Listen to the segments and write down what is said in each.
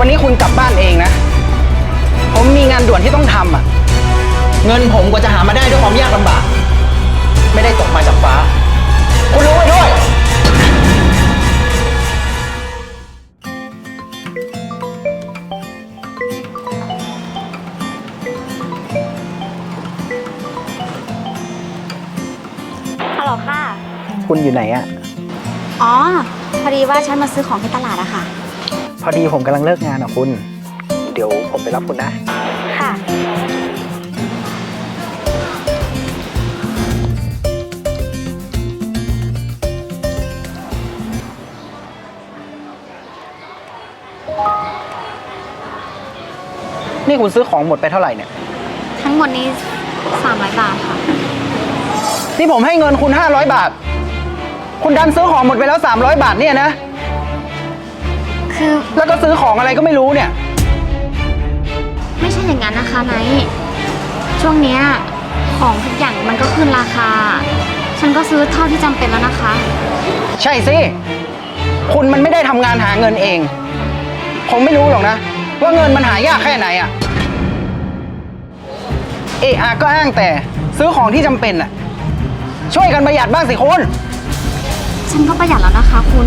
วันนี้คุณกลับบ้านเองนะ ผมมีงานด่วนที่ต้องทำอะ เงินผมกว่าจะหามาได้ด้วยความยากลำบาก ไม่ได้ตกมาจากฟ้า คุณรู้ไว้ด้วย ฮัลโหลค่ะ คุณอยู่ไหนอะ อ๋อ พอดีว่าฉันมาซื้อของที่ตลาดอะค่ะ พอดีผมกำลังเลิกงานอะคุณ เดี๋ยวผมไปรับคุณนะ ค่ะ นี่คุณซื้อของหมดไปเท่าไหร่เนี่ย ทั้งหมดนี้ 300 บาทค่ะ นี่ผมให้เงินคุณ 500 บาท คุณดันซื้อของหมดไปแล้ว 300 บาทเนี่ยนะ คือแล้วก็ซื้อของอะไรก็ไม่รู้เนี่ย ไม่ใช่อย่างนั้นนะคะไนท์ช่วงเนี้ยของทุกอย่างมันก็ขึ้นราคา ฉันก็ซื้อเท่าที่จำเป็นแล้วนะคะ ใช่สิ คุณมันไม่ได้ทำงานหาเงินเองผมไม่รู้หรอกนะ ว่าเงินมันหายากแค่ไหนอะเอะอะก็อ้างแต่ซื้อของที่จำเป็นอะช่วยกันประหยัดบ้างสิคุณ ฉันก็ประหยัดแล้วนะคะคุณ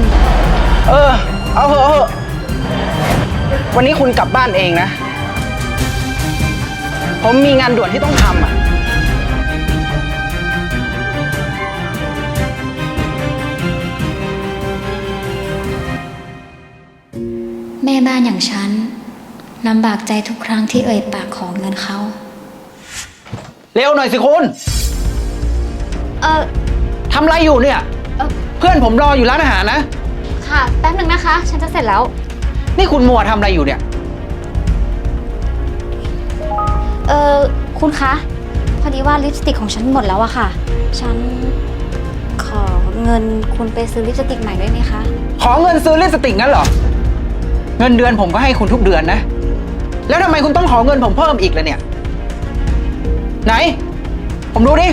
เออ เอาเถอะเอาเถอะ วันนี้คุณกลับบ้านเองนะ ผมมีงานด่วนที่ต้องทำอะแม่บ้านอย่างฉันลำบากใจทุกครั้งที่เอ่ยปากขอเงินเขา เร็วหน่อยสิคุณเออทำอะไรอยู่เนี่ย เอ่อ เพื่อนผมรออยู่ร้านอาหารนะ ค่ะ แป๊บหนึ่งนะคะ ฉันจะเสร็จแล้ว นี่คุณมัวทำอะไรอยู่เนี่ย เออคุณคะ พอดีว่าลิปสติกของฉันหมดแล้วอะค่ะ ฉันขอเงินคุณไปซื้อลิปสติกใหม่ได้ไหมคะ ขอเงินซื้อลิปสติกงั้นเหรอ เงินเดือนผมก็ให้คุณทุกเดือนนะ แล้วทำไมคุณต้องขอเงินผมเพิ่มอีกล่ะเนี่ย ไหน ผมดูดิ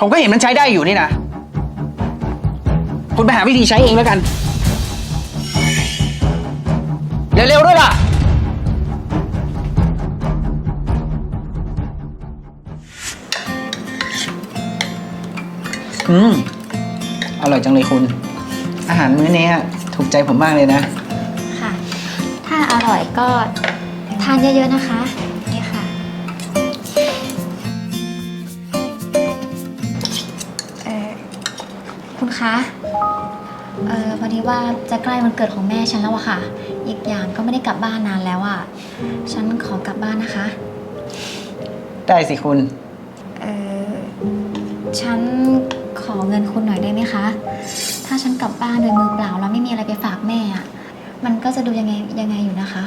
ผมก็เห็นมันใช้ได้อยู่นี่นะ คุณไปหาวิธีใช้เองแล้วกัน เร็วๆด้วยล่ะ อืม อร่อยจังเลยคุณ อาหารมื้อนี้ถูกใจผมมากเลยนะ ค่ะ ถ้าอร่อยก็ทานเยอะๆนะคะนี่ค่ะ คุณคะเออพอดีว่าจะใกล้วันเกิดของแม่ฉันแล้วอะค่ะ อีกอย่างก็ไม่ได้กลับบ้านนานแล้วอะฉันขอกลับบ้านนะคะ ได้สิคุณ เออฉันขอเงินคุณหน่อยได้ไหมคะ ถ้าฉันกลับบ้านโดยมือเปล่าแล้วไม่มีอะไรไปฝากแม่อะมันก็จะดูยังไงยังไงอยู่นะคะ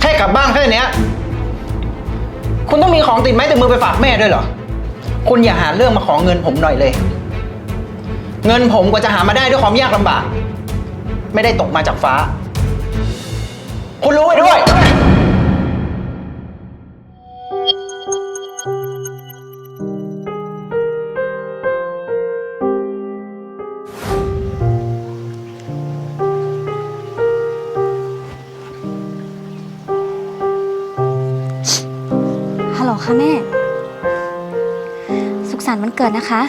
แค่กลับบ้านแค่เนี้ย คุณต้องมีของติดไม้ติดมือไปฝากแม่ด้วยเหรอ คุณอย่าหาเรื่องมาขอเงินผมหน่อยเลย เงินผมกว่าจะหามาได้ด้วยความยากลำบาก ไม่ได้ตกมาจากฟ้า คุณรู้ไว้ด้วย ฮัลโหลค่ะแม่ สุขสันต์วันเกิดนะคะ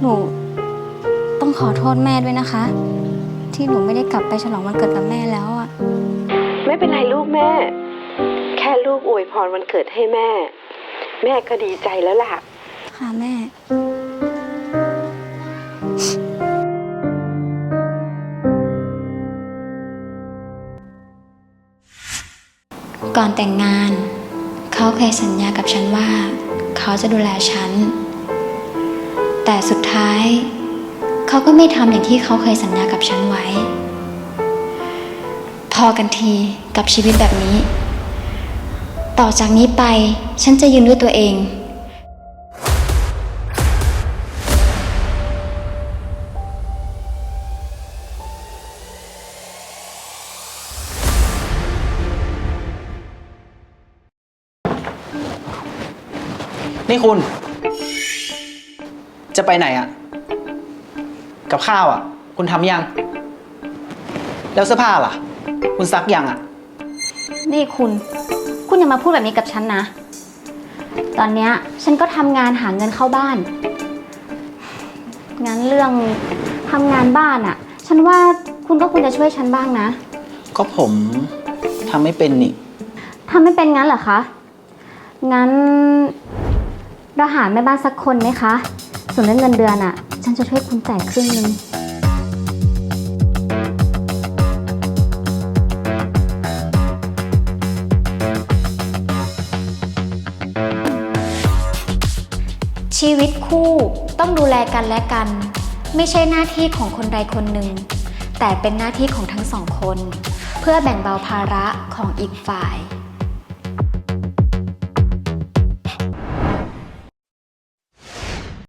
หนูต้องขอโทษแม่ด้วยนะคะ ที่หนูไม่ได้กลับไปฉลองวันเกิดกับแม่แล้วอะไม่เป็นไรลูกแม่ แค่ลูกอวยพรวันเกิดให้แม่ แม่ก็ดีใจแล้วล่ะ ค่ะแม่ก่อนแต่งงาน เขาเคยสัญญากับฉันว่า เขาจะดูแลฉัน แต่สุดท้าย เขาก็ไม่ทำอย่างที่เขาเคยสัญญากับฉันไว้ พอกันทีกับชีวิตแบบนี้ ต่อจากนี้ไปฉันจะยืนด้วยตัวเอง นี่คุณ จะไปไหนอะกับข้าวอะคุณทำยัง แล้วเสื้อผ้าล่ะ คุณซักยังอะนี่คุณ คุณอย่ามาพูดแบบนี้กับฉันนะ ตอนเนี้ยฉันก็ทำงานหาเงินเข้าบ้าน งั้นเรื่องทำงานบ้านอะฉันว่าคุณก็ควรจะช่วยฉันบ้างนะ ก็ผมทำไม่เป็นนี่ ทำไม่เป็นงั้นเหรอคะ งั้น เราหาแม่บ้านสักคนไหมคะ ส่วนเรื่องเงินเดือนอะฉันจะช่วยคุณจ่ายครึ่งหนึง ชีวิตคู่ต้องดูแลกันและกัน ไม่ใช่หน้าที่ของคนใดคนหนึ่ง แต่เป็นหน้าที่ของทั้งสองคน เพื่อแบ่งเบาภาระของอีกฝ่าย